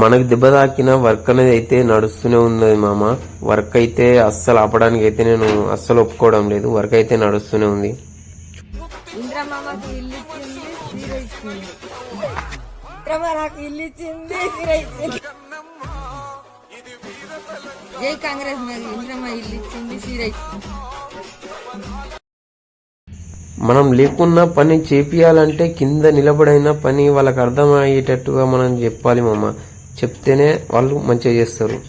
మనకు దెబ్బ తాకిన వర్క్ అనేది అయితే నడుస్తూనే ఉంది మామ. వర్క్ అయితే అస్సలు ఆపడానికి అయితే నేను అస్సలు ఒప్పుకోవడం లేదు. వర్క్ అయితే నడుస్తూనే ఉంది. జై కాంగ్రెస్ ఇంద్రమ్మ ఇల్లు ఇచ్చింది ఇచ్చింది మనం లేకున్న పని చేపియాలంటే కింద నిలబడైన పని వాళ్ళకి అర్థమయ్యేటట్టుగా మనం చెప్పాలి మామ. చెప్తేనే వాళ్ళు మంచిగా చేస్తారు.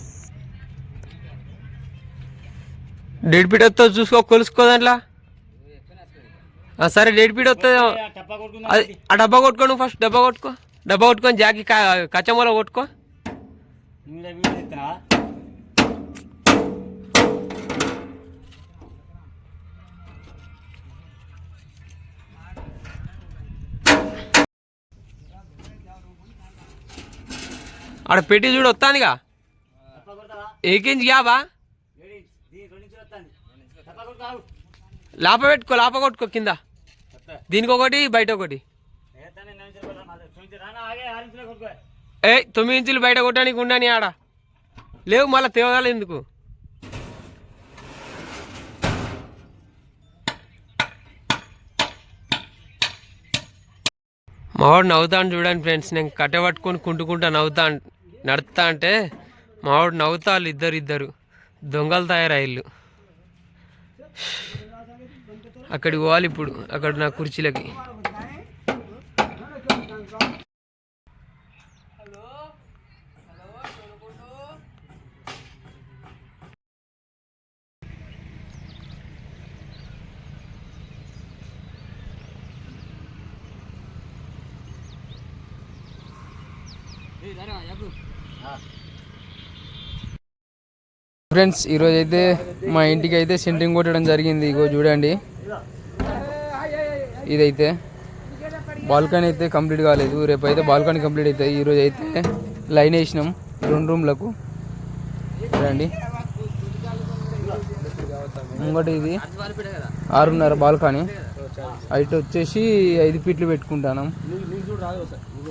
డేట్ పీట్ వస్తుంది చూసుకో కొలుసుకో దాంట్లో. ఆ, సరే డేట్ పీట్ వస్తుంది. అది ఆ డబ్బా కొట్టుకో నువ్వు ఫస్ట్ డబ్బా కొట్టుకో. డబ్బా కొట్టుకొని జాకి కచ్చమూల కొట్టుకో. ఆడ పెట్టి చూడు వస్తానుగా ఏకించి బా లాప పెట్టుకో లాప కొట్టుకో కింద. దీనికి ఒకటి బయట ఒకటి ఏ తొమ్మిది ఇంచులు బయట కొట్టడానికి ఉండని ఆడ. లేవు మళ్ళీ తేవాలి ఎందుకు? మావాడు నవ్వుతాను చూడండి ఫ్రెండ్స్. నేను కట్టె పట్టుకొని కుంటుకుంటా నవ్వుతాను నడుస్తా అంటే మావాడు నవ్వుతాళ్ళు ఇద్దరు ఇద్దరు దొంగలు తయారయ్యాళ్ళు అక్కడికి పోవాలి ఇప్పుడు. అక్కడ నా కుర్చీలకి. ఫ్రెండ్స్ ఈరోజు అయితే మా ఇంటికి అయితే సెంట్రింగ్ కొట్టడం జరిగింది. ఇగో చూడండి. ఇదైతే బాల్కనీ అయితే కంప్లీట్ కాలేదు. రేపు అయితే బాల్కనీ కంప్లీట్ అవుతుంది ఈరోజు అయితే లైన్ వేసినాం రెండు రూమ్లకు. చూడండి. ముంగట ఇది ఆరున్నర బాల్కనీ. అయితే వచ్చేసి ఐదు ఫీట్లు పెట్టుకుంటాను